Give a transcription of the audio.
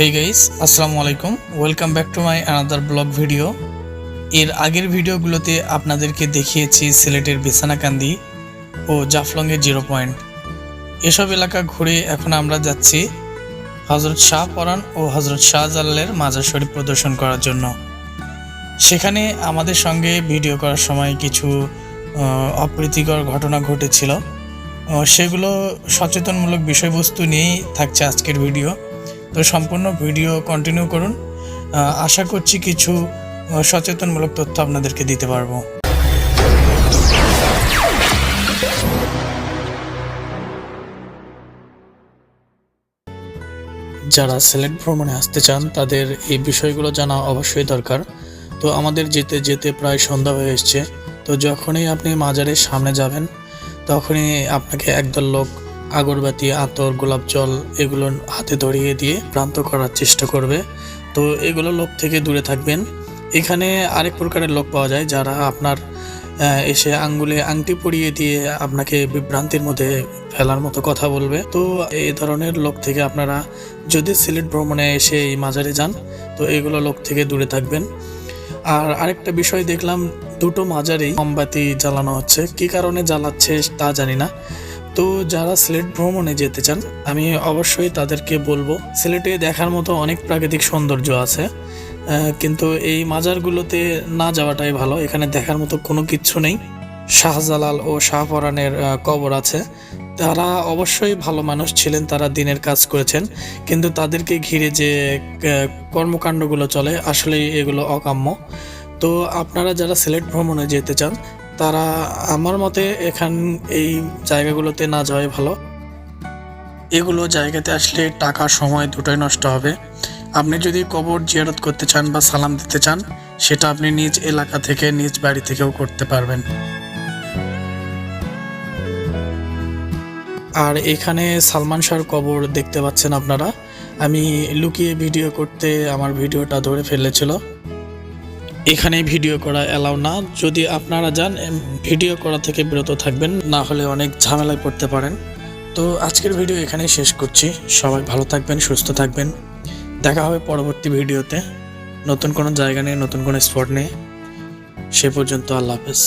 হেই guys আসসালামু আলাইকুম। Welcome back to my another blog video এর আগের ভিডিওগুলোতে আপনাদেরকে দেখিয়েছি সিলেটের বিছানাকান্দি ও জাফলংয়ের জিরো পয়েন্ট এসব এলাকা ঘুরে এখন আমরা যাচ্ছি হজরত শাহ পরান ও হজরত শাহজালালের মাজার শরীফ প্রদর্শন করার জন্য। সেখানে আমাদের সঙ্গে ভিডিও করার সময় কিছু অপ্রীতিকর ঘটনা ঘটেছিল। সেগুলো সচেতনমূলক বিষয়বস্তু নিয়েই থাকছে আজকের ভিডিও তো সম্পূর্ণ ভিডিও কন্টিনিউ করুন। আশা করছি কিছু সচেতনমূলক তথ্য আপনাদেরকে দিতে পারব। যারা সিলেট ভ্রমণে আসতে চান, তাদের এই বিষয়গুলো জানা অবশ্যই দরকার। তো আমাদের যেতে যেতে প্রায় সন্ধ্যা হয়ে এসছে। তো যখনই আপনি মাজারের সামনে যাবেন, তখনই আপনাকে একদল লোক আগরবাতি, আতর, গোলাপ জল এগুলো হাতে ধরিয়ে দিয়ে ভ্রান্ত করার চেষ্টা করবে। তো এগুলো লোক থেকে দূরে থাকবেন। এখানে আরেক প্রকারের লোক পাওয়া যায় যারা আপনার এসে আঙ্গুলে আংটি পরিয়ে দিয়ে আপনাকে বিভ্রান্তির মধ্যে ফেলার মতো কথা বলবে। তো এই ধরনের লোক থেকে আপনারা যদি সিলেট ভ্রমণে এসে এই মাজারে যান, তো এগুলো লোক থেকে দূরে থাকবেন। আর আরেকটা বিষয় দেখলাম, দুটো মাজারেই মোমবাতি জ্বালানো হচ্ছে। কি কারণে জ্বালাচ্ছে তা জানি না। তো যারা সিলেট ভ্রমণে যেতে চান, আমি অবশ্যই তাদেরকে বলব, সিলেটে দেখার মতো অনেক প্রাকৃতিক সৌন্দর্য আছে কিন্তু এই মাজারগুলোতে না যাওয়াটাই ভালো, এখানে দেখার মতো কোনো কিচ্ছু নেই। শাহজালাল ও শাহপরানের কবর আছে। তারা অবশ্যই ভালো মানুষ ছিলেন, তারা দিনের কাজ করেছেন, কিন্তু তাদেরকে ঘিরে যে কর্মকাণ্ডগুলো চলে আসলে এগুলো অকাম্য। তো আপনারা যারা সিলেট ভ্রমণে যেতে চান তারা আমার মতে এখান এই জায়গাগুলোতে না যাওয়াই ভালো। এগুলো জায়গাতে আসলে টাকা, সময় দুটোই নষ্ট হবে। আপনি যদি কবর জিয়ারত করতে চান বা সালাম দিতে চান, সেটা আপনি নিজ এলাকা থেকে, নিজ বাড়ি থেকেও করতে পারবেন। আর এখানে সালমান শাহর কবর দেখতে পাচ্ছেন আপনারা। আমি লুকিয়ে ভিডিও করতে আমার ভিডিওটা ধরে ফেলেছিল। এখানে ভিডিও করা এলাও না। যদি আপনারা যান ভিডিও করা থেকে বিরত থাকবেন, না হলে অনেক ঝামেলায় পড়তে পারেন। তো আজকের ভিডিও এখানেই শেষ করছি। সবাই ভালো থাকবেন, সুস্থ থাকবেন। দেখা হবে পরবর্তী ভিডিওতে। নতুন কোনো জায়গা নেই নতুন কোনো স্পট নেই সে পর্যন্ত আল্লাহ হাফেজ।